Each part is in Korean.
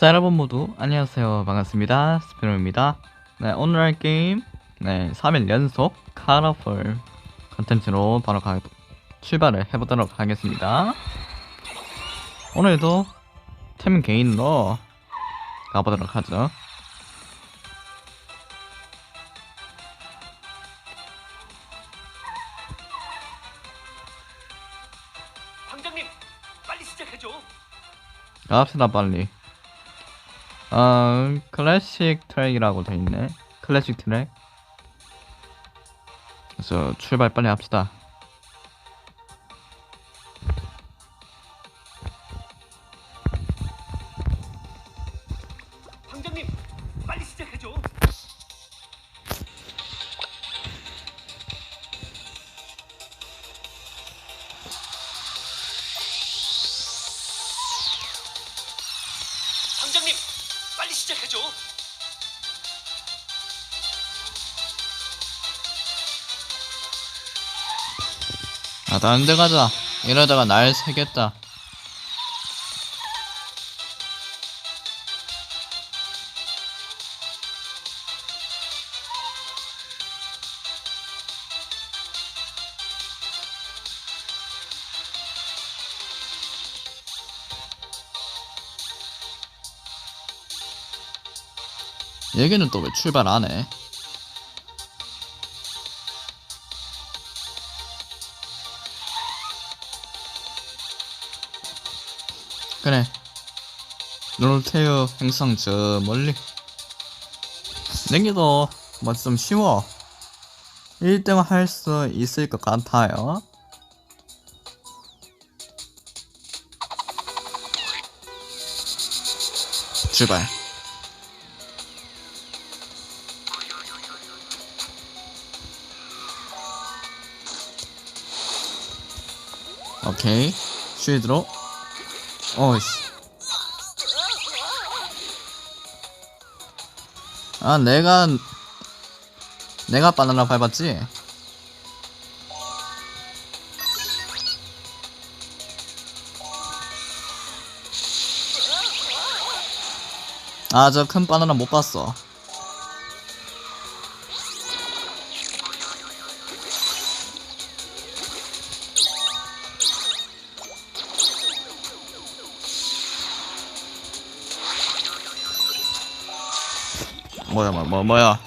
자 여러분 모두 안녕하세요. 반갑습니다. 스피노입니다. 네 오늘 할 게임 네 3일 연속 카라풀 컨텐츠로 바로 가, 출발을 해보도록 하겠습니다. 오늘도 템 개인으로 가보도록 하죠. 황장님 빨리 시작해줘. 갑시다 빨리 어 클래식 트랙이라고 돼 있네. 클래식 트랙. 그래서 출발 빨리 합시다. 황장님 시작해줘 아 다른 데 가자. 이러다가 날 새겠다 얘기는 또 왜 출발 안 해? 그래. 롤테어 행성 저 멀리. 내기도 뭐 좀 쉬워. 1등 할 수 있을 것 같아요. 출발. 오케이. 쉴드로. 어이씨. 아, 내가, 내가 바나나 밟았지? 아, 저 큰 바나나 못 봤어. 뭐야, 뭐, 뭐, 뭐야.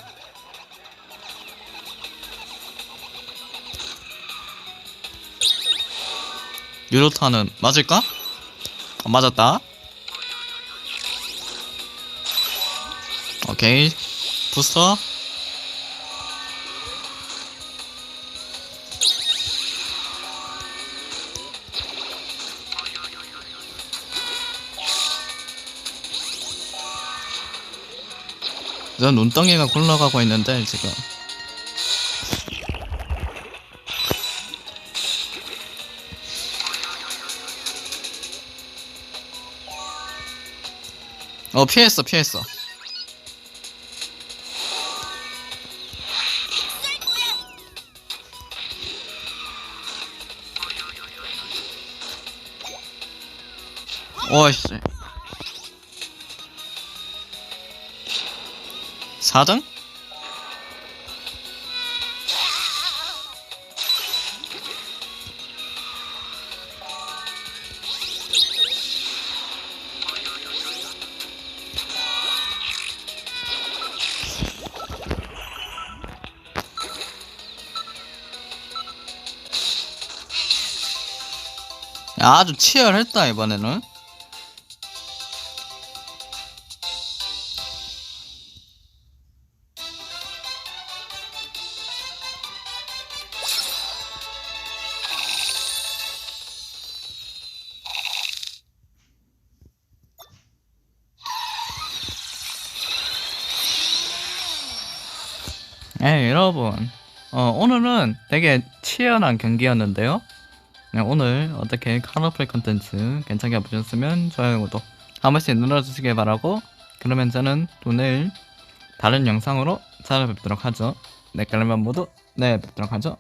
유로타는 맞을까? 어, 맞았다. 오케이. 부스터. 저 눈덩이가 굴러가고 있는데 지금. 어 피했어 피했어. 오이씨 4등? 야, 아주 치열했다 이번에는 네, 여러분. 어, 오늘은 되게 치열한 경기였는데요. 네, 오늘 어떻게 카라플 컨텐츠 괜찮게 보셨으면 좋아요, 구독 한 번씩 눌러주시길 바라고 그러면 저는 또 내일 다른 영상으로 찾아뵙도록 하죠. 네, 그러면 모두 내일 뵙도록 하죠.